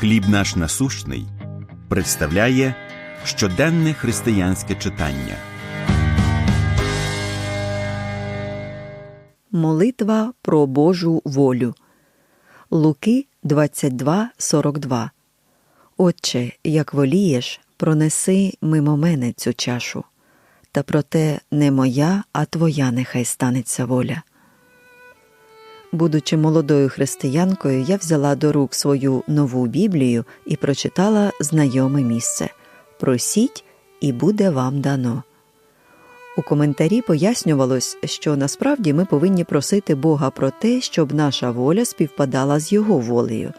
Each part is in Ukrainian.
Хліб наш насущний представляє щоденне християнське читання. Молитва про Божу волю. Луки 22.42 Отче, як волієш, пронеси мимо мене цю чашу. Та проте не моя, а твоя нехай станеться воля. Будучи молодою християнкою, я взяла до рук свою нову Біблію і прочитала знайоме місце Просіть, і буде вам дано. У коментарі пояснювалось, що насправді ми повинні просити Бога про те, щоб наша воля співпадала з Його волею.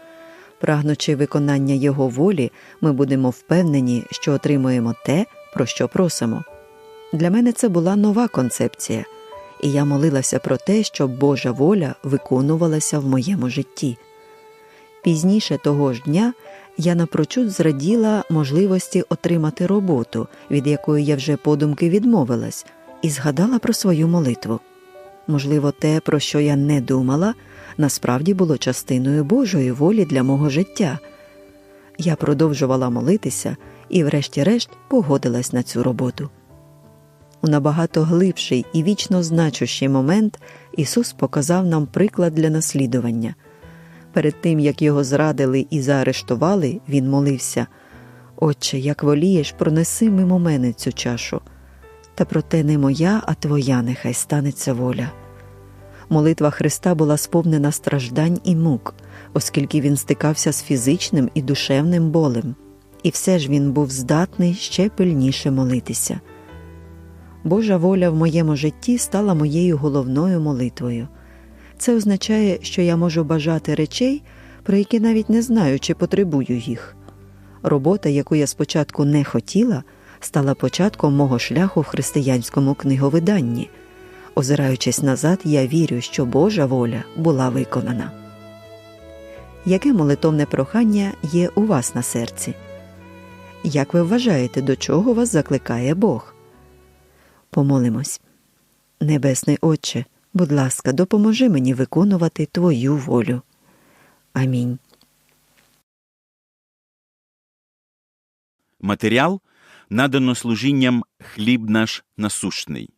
Прагнучи виконання Його волі, ми будемо впевнені, що отримуємо те, про що просимо. Для мене це була нова концепція, і я молилася про те, щоб Божа воля виконувалася в моєму житті. Пізніше того ж дня я напрочуд зраділа можливості отримати роботу, від якої я вже подумки відмовилась, і згадала про свою молитву. Можливо, те, про що я не думала, насправді було частиною Божої волі для мого життя. Я продовжувала молитися і, врешті-решт, погодилась на цю роботу. У набагато глибший і вічно значущий момент Ісус показав нам приклад для наслідування. Перед тим, як його зрадили і заарештували, він молився Отче, як волієш, пронеси мимо мене цю чашу. Та проте не моя, а твоя нехай станеться воля. Молитва Христа була сповнена страждань і мук, оскільки він стикався з фізичним і душевним болем, і все ж він був здатний ще пильніше молитися. Божа воля в моєму житті стала моєю головною молитвою. Це означає, що я можу бажати речей, про які навіть не знаю, чи потребую їх. Робота, яку я спочатку не хотіла, стала початком мого шляху в християнському книговиданні. Озираючись назад, я вірю, що Божа воля була виконана. Яке молитовне прохання є у вас на серці? Як ви вважаєте, до чого вас закликає Бог? Помолимось. Небесний Отче, будь ласка, допоможи мені виконувати Твою волю. Амінь. Матеріал надано служінням хліб наш насущний.